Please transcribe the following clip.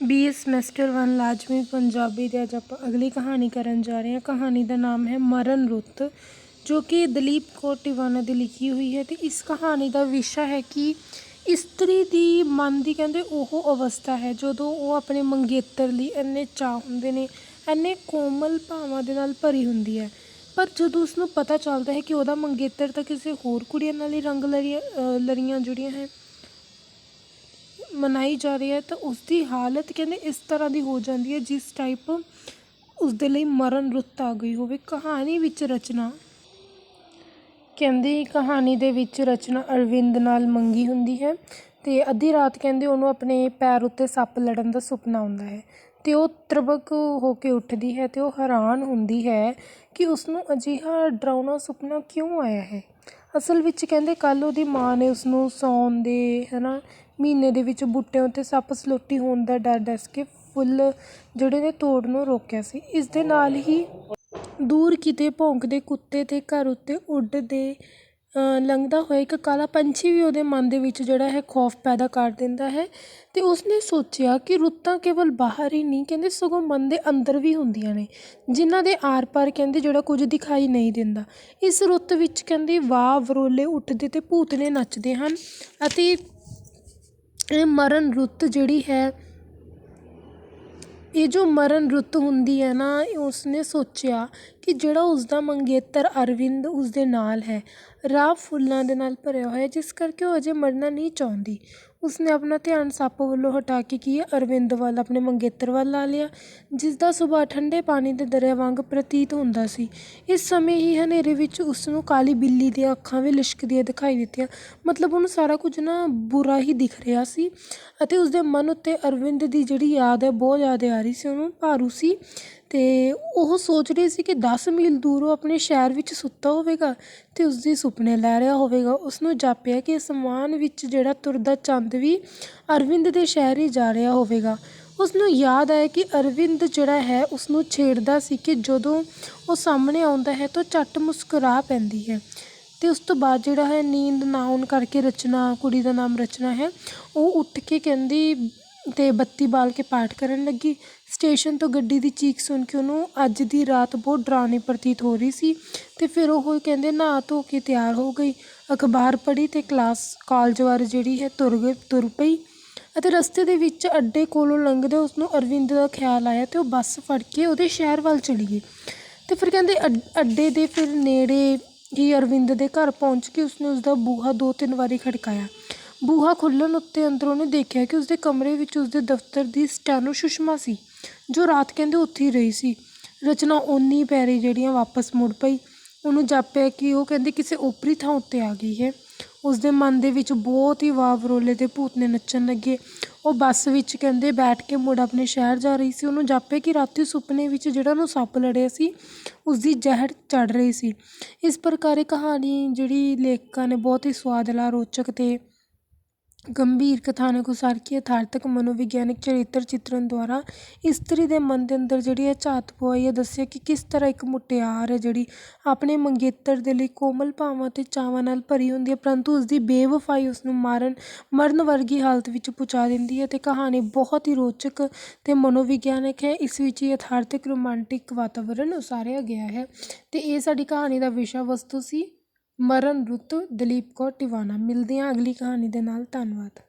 BA semester 1 ਲਾਜ਼ਮੀ ਪੰਜਾਬੀ ਦੇ ਅੱਜ ਆਪਾਂ ਅਗਲੀ ਕਹਾਣੀ ਕਰਨ ਜਾ ਰਹੇ ਹਾਂ। ਕਹਾਣੀ ਦਾ ਨਾਮ ਹੈ ਮਰਨ ਰੁੱਤ ਜੋ ਕਿ ਦਲੀਪ ਕੌਰ ਟਿਵਾਣਾ ਦੀ ਲਿਖੀ ਹੋਈ ਹੈ ਤੇ ਇਸ ਕਹਾਣੀ ਦਾ ਵਿਸ਼ਾ ਹੈ ਕਿ ਇਸਤਰੀ ਦੀ ਮਨ ਦੀ ਕਹਿੰਦੇ ਉਹ ਅਵਸਥਾ ਹੈ ਜਦੋਂ ਉਹ ਆਪਣੇ ਮੰਗੇਤਰ ਲਈ ਇੰਨੇ ਚਾਹ ਹੁੰਦੇ ਨੇ ਇੰਨੇ ਕੋਮਲ ਭਾਵਾਂ ਦੇ ਨਾਲ ਭਰੀ ਹੁੰਦੀ ਹੈ। ਪਰ ਜਦੋਂ ਉਸਨੂੰ ਪਤਾ ਚੱਲਦਾ ਹੈ ਕਿ ਉਹਦਾ ਮੰਗੇਤਰ ਤਾਂ ਕਿਸੇ ਹੋਰ ਕੁੜੀਆਂ ਨਾਲ ਹੀ ਰੰਗ ਲੜੀਆਂ ਅ, ਲੜੀਆਂ ਜੁੜੀਆਂ ਹੈ ਮਨਾਈ ਜਾ ਰਹੀ ਹੈ, ਤਾਂ ਉਸਦੀ ਹਾਲਤ ਕਹਿੰਦੇ ਇਸ ਤਰ੍ਹਾਂ ਦੀ ਹੋ ਜਾਂਦੀ ਹੈ, ਜਿਸ ਟਾਈਪ ਉਸਦੇ ਲਈ ਮਰਨ ਰੁੱਤ ਆ ਗਈ ਹੋਵੇ। ਕਹਾਣੀ ਵਿੱਚ ਰਚਨਾ। ਕਹਿੰਦੇ ਕਹਾਣੀ ਦੇ ਵਿੱਚ ਰਚਨਾ ਅਰਵਿੰਦ ਨਾਲ ਮੰਗੀ ਹੁੰਦੀ ਹੈ ਤੇ ਅੱਧੀ ਰਾਤ ਕਹਿੰਦੇ ਉਹਨੂੰ ਆਪਣੇ ਪੈਰ ਉੱਤੇ ਸੱਪ ਲੜਨ ਦਾ ਸੁਪਨਾ ਆਉਂਦਾ ਹੈ ਤੇ ਉਹ ਤਰਬਕ ਹੋ ਕੇ ਉੱਠਦੀ ਹੈ ਤੇ ਉਹ ਹੈਰਾਨ ਹੁੰਦੀ ਹੈ ਕਿ ਉਸਨੂੰ ਅਜਿਹਾ ਡਰਾਉਣਾ ਸੁਪਨਾ ਕਿਉਂ ਆਇਆ ਹੈ। ਅਸਲ ਵਿੱਚ ਕਹਿੰਦੇ ਕੱਲ ਉਹਦੀ ਮਾਂ ਨੇ ਉਸਨੂੰ ਸੌਣ ਦੇ ਹਨਾ ਮਹੀਨੇ ਦੇ ਵਿੱਚ ਬੂਟਿਆਂ ਉੱਤੇ ਸੱਪ ਸਲੋਟੀ ਹੋਣ ਦਾ ਡਰ ਦੱਸ ਕੇ ਫੁੱਲ ਜਿਹੜੇ ਨੇ ਤੋੜ ਨੂੰ ਰੋਕਿਆ ਸੀ। ਇਸ ਦੇ ਨਾਲ ਹੀ ਦੂਰ ਕਿਤੇ ਭੌਂਕਦੇ ਕੁੱਤੇ ਅਤੇ ਘਰ ਉੱਤੇ ਉੱਡਦੇ ਲੰਘਦਾ ਹੋਇਆ ਇੱਕ ਕਾਲਾ ਪੰਛੀ ਵੀ ਉਹਦੇ ਮਨ ਦੇ ਵਿੱਚ ਜਿਹੜਾ ਹੈ ਖੌਫ ਪੈਦਾ ਕਰ ਦਿੰਦਾ ਹੈ ਅਤੇ ਉਸਨੇ ਸੋਚਿਆ ਕਿ ਰੁੱਤਾਂ ਕੇਵਲ ਬਾਹਰ ਹੀ ਨਹੀਂ, ਕਹਿੰਦੇ ਸਗੋਂ ਮਨ ਦੇ ਅੰਦਰ ਵੀ ਹੁੰਦੀਆਂ ਨੇ, ਜਿਨ੍ਹਾਂ ਦੇ ਆਰ-ਪਾਰ ਕਹਿੰਦੇ ਜਿਹੜਾ ਕੁਝ ਦਿਖਾਈ ਨਹੀਂ ਦਿੰਦਾ। ਇਸ ਰੁੱਤ ਵਿੱਚ ਕਹਿੰਦੇ ਵਾਹ ਵਰੋਲੇ ਉੱਠਦੇ ਅਤੇ ਭੂਤਨੇ ਨੱਚਦੇ ਹਨ ਅਤੇ ਇਹ ਮਰਨ ਰੁੱਤ ਜਿਹੜੀ ਹੈ ਇਹ ਜੋ ਮਰਨ ਰੁੱਤ ਹੁੰਦੀ ਹੈ ਨਾ ਉਸਨੇ ਸੋਚਿਆ ਕਿ ਜਿਹੜਾ ਉਸਦਾ ਮੰਗੇਤਰ ਅਰਵਿੰਦ ਉਸਦੇ ਨਾਲ ਹੈ, ਰਾਹ ਫੁੱਲਾਂ ਦੇ ਨਾਲ ਭਰਿਆ ਹੋਇਆ ਜਿਸ ਕਰਕੇ ਉਹ ਅਜੇ ਮਰਨਾ ਨਹੀਂ ਚਾਹੁੰਦੀ। ਉਸਨੇ ਆਪਣਾ ਧਿਆਨ ਸੱਪ ਵੱਲੋਂ ਹਟਾ ਕੇ ਕੀ ਹੈ, ਅਰਵਿੰਦ ਵੱਲ ਆਪਣੇ ਮੰਗੇਤਰ ਵੱਲ ਲਾ ਲਿਆ ਜਿਸ ਦਾ ਸੁਭਾਅ ਠੰਡੇ ਪਾਣੀ ਦੇ ਦਰਿਆ ਵਾਂਗ ਪ੍ਰਤੀਤ ਹੁੰਦਾ ਸੀ। ਇਸ ਸਮੇਂ ਹੀ ਹਨੇਰੇ ਵਿੱਚ ਉਸ ਨੂੰ ਕਾਲੀ ਬਿੱਲੀ ਦੀਆਂ ਅੱਖਾਂ ਵੀ ਲਿਸ਼ਕਦੀਆਂ ਦਿਖਾਈ ਦਿੱਤੀਆਂ। ਮਤਲਬ ਉਹਨੂੰ ਸਾਰਾ ਕੁਝ ਨਾ ਬੁਰਾ ਹੀ ਦਿਖ ਰਿਹਾ ਸੀ ਅਤੇ ਉਸਦੇ ਮਨ ਉੱਤੇ ਅਰਵਿੰਦ ਦੀ ਜਿਹੜੀ ਯਾਦ ਹੈ, ਬਹੁਤ ਜ਼ਿਆਦਾ ਆ ਰਹੀ ਸੀ ਉਹਨੂੰ। ਭਾਰੂ ਸੀ। ਅਤੇ ਉਹ ਸੋਚ ਰਹੀ ਸੀ ਕਿ ਦਸ ਮੀਲ ਦੂਰੋਂ ਆਪਣੇ ਸ਼ਹਿਰ ਵਿੱਚ ਸੁੱਤਾ ਹੋਵੇਗਾ ਅਤੇ ਉਸਦੇ ਸੁਪਨੇ ਲੈ ਰਿਹਾ ਹੋਵੇਗਾ। ਉਸਨੂੰ ਜਾਪਿਆ ਕਿ ਅਸਮਾਨ ਵਿੱਚ ਜਿਹੜਾ ਤੁਰਦਾ ਚੰਦ ਵੀ ਅਰਵਿੰਦ ਦੇ ਸ਼ਹਿਰ ਹੀ ਜਾ ਰਿਹਾ ਹੋਵੇਗਾ। ਉਸਨੂੰ ਯਾਦ ਆਇਆ ਕਿ ਅਰਵਿੰਦ ਜਿਹੜਾ ਹੈ ਉਸਨੂੰ ਛੇੜਦਾ ਸੀ ਕਿ ਜਦੋਂ ਉਹ ਸਾਹਮਣੇ ਆਉਂਦਾ ਹੈ ਤਾਂ ਝੱਟ ਮੁਸਕਰਾ ਪੈਂਦੀ ਹੈ। ਤੇ ਉਸ ਤੋਂ ਬਾਅਦ ਜਿਹੜਾ ਹੈ ਨੀਂਦ ਨਾ ਆਉਣ ਕਰਕੇ ਰਚਨਾ, ਕੁੜੀ ਦਾ ਨਾਮ ਰਚਨਾ ਹੈ, ਉਹ ਉੱਠ ਕੇ ਕਹਿੰਦੀ ਅਤੇ ਬੱਤੀ ਬਾਲ ਕੇ ਪਾਠ ਕਰਨ ਲੱਗੀ। ਸਟੇਸ਼ਨ ਤੋਂ ਗੱਡੀ ਦੀ ਚੀਕ ਸੁਣ ਕੇ ਉਹਨੂੰ ਅੱਜ ਦੀ ਰਾਤ ਬਹੁਤ ਡਰਾਵਨੀ ਪ੍ਰਤੀਤ ਹੋ ਰਹੀ ਸੀ। ਅਤੇ ਫਿਰ ਉਹ ਕਹਿੰਦੇ, ਨਹਾ ਧੋ ਕੇ ਤਿਆਰ ਹੋ ਗਈ। ਅਖਬਾਰ ਪੜ੍ਹੀ ਅਤੇ ਕਲਾਸ, ਕਾਲਜ ਵਾਰ ਜਿਹੜੀ ਹੈ ਤੁਰ ਗਈ, ਤੁਰ ਪਈ। ਅਤੇ ਰਸਤੇ ਦੇ ਵਿੱਚ ਅੱਡੇ ਕੋਲੋਂ ਲੰਘਦੇ ਉਸਨੂੰ ਅਰਵਿੰਦ ਦਾ ਖਿਆਲ ਆਇਆ ਅਤੇ ਉਹ ਬੱਸ ਫੜ ਕੇ ਉਹਦੇ ਸ਼ਹਿਰ ਵੱਲ ਚਲੀ ਗਈ। ਅਤੇ ਫਿਰ ਕਹਿੰਦੇ, ਅੱਡ- ਅੱਡੇ ਦੇ ਫਿਰ ਨੇੜੇ ਹੀ ਅਰਵਿੰਦ ਦੇ ਘਰ ਪਹੁੰਚ ਕੇ ਉਸਨੇ ਉਸਦਾ ਬੂਹਾ ਦੋ ਤਿੰਨ ਵਾਰੀ ਖੜਕਾਇਆ। ਬੂਹਾ ਖੁੱਲ੍ਹਣ ਉੱਤੇ ਅੰਦਰੋਂ ਉਹਨੇ ਦੇਖਿਆ ਕਿ ਉਸਦੇ ਕਮਰੇ ਵਿੱਚ ਉਸਦੇ ਦਫ਼ਤਰ ਦੀ ਸਟੈਨੋ ਸੁਸ਼ਮਾ ਸੀ, ਜੋ ਰਾਤ ਕਹਿੰਦੇ ਉੱਥੇ ਹੀ ਰਹੀ ਸੀ। ਰਚਨਾ ਓਨੀ ਪੈਰੀ ਜਿਹੜੀਆਂ ਵਾਪਸ ਮੁੜ ਪਈ। ਉਹਨੂੰ ਜਾਪਿਆ ਕਿ ਉਹ ਕਹਿੰਦੇ ਕਿਸੇ ਓਪਰੀ ਥਾਂ ਉੱਤੇ ਆ ਗਈ ਹੈ। ਉਸਦੇ ਮਨ ਦੇ ਵਿੱਚ ਬਹੁਤ ਹੀ ਵਾਹ ਵਰੋਲੇ ਭੂਤ ਨੇ ਨੱਚਣ ਲੱਗੇ। ਉਹ ਬੱਸ ਵਿੱਚ ਕਹਿੰਦੇ ਬੈਠ ਕੇ ਮੁੜ ਆਪਣੇ ਸ਼ਹਿਰ ਜਾ ਰਹੀ ਸੀ। ਉਹਨੂੰ ਜਾਪਿਆ ਕਿ ਰਾਤੀ ਸੁਪਨੇ ਵਿੱਚ ਜਿਹੜਾ ਉਹਨੂੰ ਸੱਪ ਲੜਿਆ ਸੀ, ਉਸਦੀ ਜ਼ਹਿਰ ਚੜ ਰਹੀ ਸੀ। ਇਸ ਪ੍ਰਕਾਰ ਇਹ ਕਹਾਣੀ ਜਿਹੜੀ ਲੇਖਕਾਂ ਨੇ ਬਹੁਤ ਹੀ ਸੁਆਦਲਾ ਰੋਚਕ ਤੇ ਗੰਭੀਰ ਕਥਾਨਕ ਉਸਾਰ ਕੇ ਯਥਾਰਥਕ ਮਨੋਵਿਗਿਆਨਕ ਚਰਿੱਤਰ ਚਿੱਤਰਨ ਦੁਆਰਾ ਇਸਤਰੀ ਦੇ ਮਨ ਦੇ ਅੰਦਰ ਜਿਹੜੀ ਹੈ ਝਾਤ ਪਵਾਈ ਹੈ, ਦੱਸਿਆ ਕਿ ਕਿਸ ਤਰ੍ਹਾਂ ਇੱਕ ਮੁਟਿਆਰ ਹੈ ਜਿਹੜੀ ਆਪਣੇ ਮੰਗੇਤਰ ਦੇ ਲਈ ਕੋਮਲ ਭਾਵਾਂ ਅਤੇ ਚਾਵਾਂ ਨਾਲ ਭਰੀ ਹੁੰਦੀ ਹੈ, ਪਰੰਤੂ ਉਸਦੀ ਬੇਵਫਾਈ ਉਸਨੂੰ ਮਾਰਨ, ਮਰਨ ਵਰਗੀ ਹਾਲਤ ਵਿੱਚ ਪਹੁੰਚਾ ਦਿੰਦੀ ਹੈ ਅਤੇ ਕਹਾਣੀ ਬਹੁਤ ਹੀ ਰੋਚਕ ਅਤੇ ਮਨੋਵਿਗਿਆਨਕ ਹੈ। ਇਸ ਵਿੱਚ ਯਥਾਰਥਕ ਰੋਮਾਂਟਿਕ ਵਾਤਾਵਰਣ ਉਸਾਰਿਆ ਗਿਆ ਹੈ ਅਤੇ ਇਹ ਸਾਡੀ ਕਹਾਣੀ ਦਾ ਵਿਸ਼ਾ ਵਸਤੂ ਸੀ। ਮਰਨ ਰੁੱਤ ਦਲੀਪ ਕੌਰ ਟਿਵਾਣਾ। ਮਿਲਦੇ ਹਾਂ ਅਗਲੀ ਕਹਾਣੀ ਦੇ ਨਾਲ। ਧੰਨਵਾਦ।